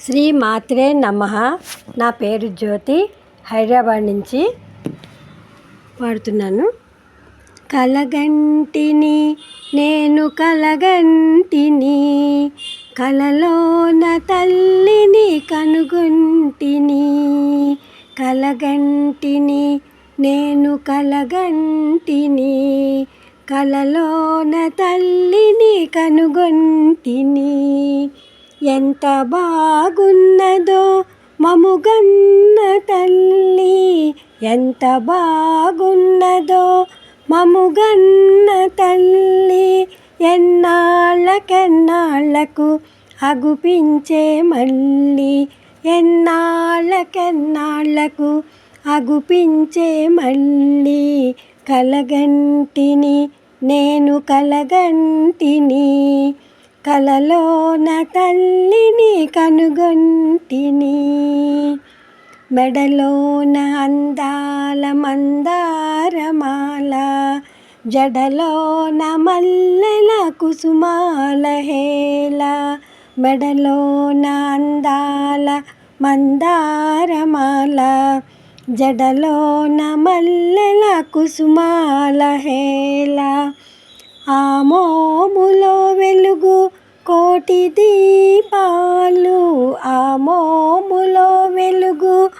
శ్రీ మాత్రే నమ. నా పేరు జ్యోతి. హైదరాబాద్ నుంచి పాడుతున్నాను. కలగంటిని నేను కలగంటిని కలలోన తల్లిని కనుగొంటిని. కలగంటిని నేను కలగంటిని కలలోన తల్లిని కనుగొంటిని. ఎంత బాగున్నదో మముగన్న తల్లి. ఎంత బాగున్నదో మముగన్న తల్లి. ఎన్నాళ్ళకెన్నాళ్ళకు అగుపించే మళ్ళీ. ఎన్నాళ్ళకెన్నాళ్ళకు అగుపించే మళ్ళీ. కలగంటిని నేను కలగంటిని. కలలోన తల్లిని కనుగొంటిని. మెడలోన అందాల మందారమాల జడలోన మల్లెల కుసుమాల హేల మెడలోన అందాల మందారమాల జడలోన మల్లెల కుసుమాల హేల ఆ కోటి దీపాలు ఆ మోములో వెలుగు.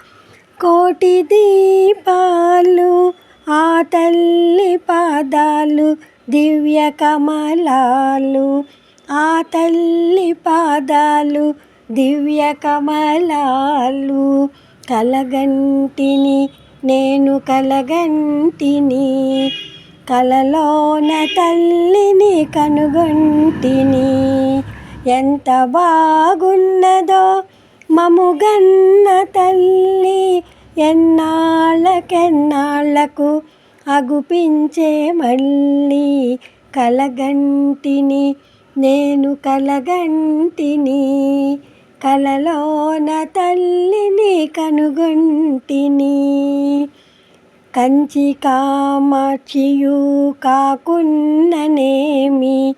కోటి దీపాలు ఆ తల్లి పాదాలు దివ్య కమలాలు. ఆ తల్లి పాదాలు దివ్య కమలాలు. కలగంటిని నేను కలగంటిని కలలోన తల్లిని కనుగొంటిని. ఎంత బాగున్నదో మముగన్న తల్లి ఎన్నాళ్ళకెన్నాళ్ళకు అగుపించే మళ్ళీ కలగంటిని నేను కలగంటిని కలలోన తల్లిని కనుగొంటిని. కంచి కామాక్షియు కాకున్ననేమి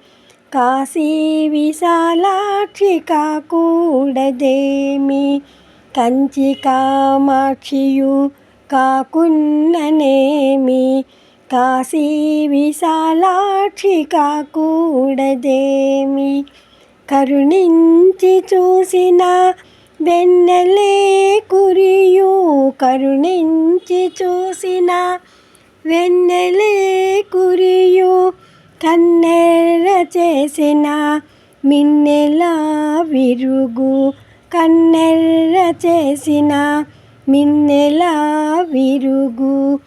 కాశీ విశాలాక్షి కాకూడదేమి కంచి కామాక్షియు కాకున్ననేమి? కాశీ విశాలాక్షి కాకూడదేమి కరుణించి చూసిన వెన్నెలే కురియు కరుణించి చూసిన వెన్నెలే కురియు కన్నెర్ర చేసిన మిన్నెల విరుగు. కన్నెర్ర చేసిన మిన్నెల విరుగు.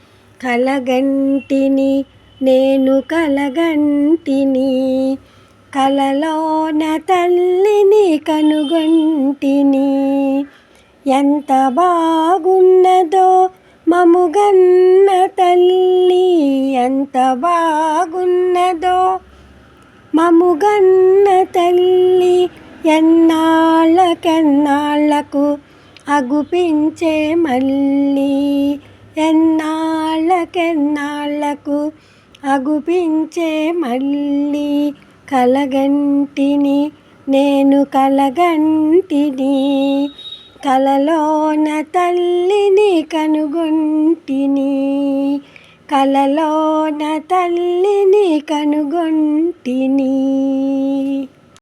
కలగంటిని నేను కలగంటిని కలలోన తల్లిని కనుగొంటిని. ఎంత బాగున్నదో మముగన్న తల్లి ఎంత బాగున్నదో మముగన్న తల్లి ఎన్నాళ్ళకెన్నాళ్ళకు అగుపించే మళ్ళీ ఎన్నాళ్ళకెన్నాళ్ళకు అగుపించే మళ్ళీ కలగంటిని నేను కలగంటిని కలలోన తల్లిని కనుగొంటిని. కలలోన తల్లిని కనుగొంటిని.